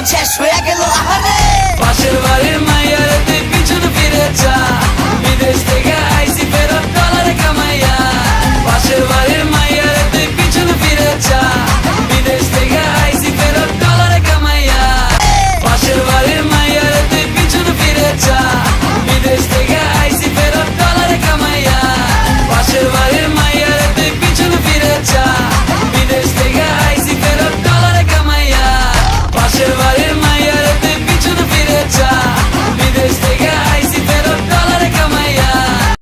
জীবন শেষ হয়ে গেল আহারে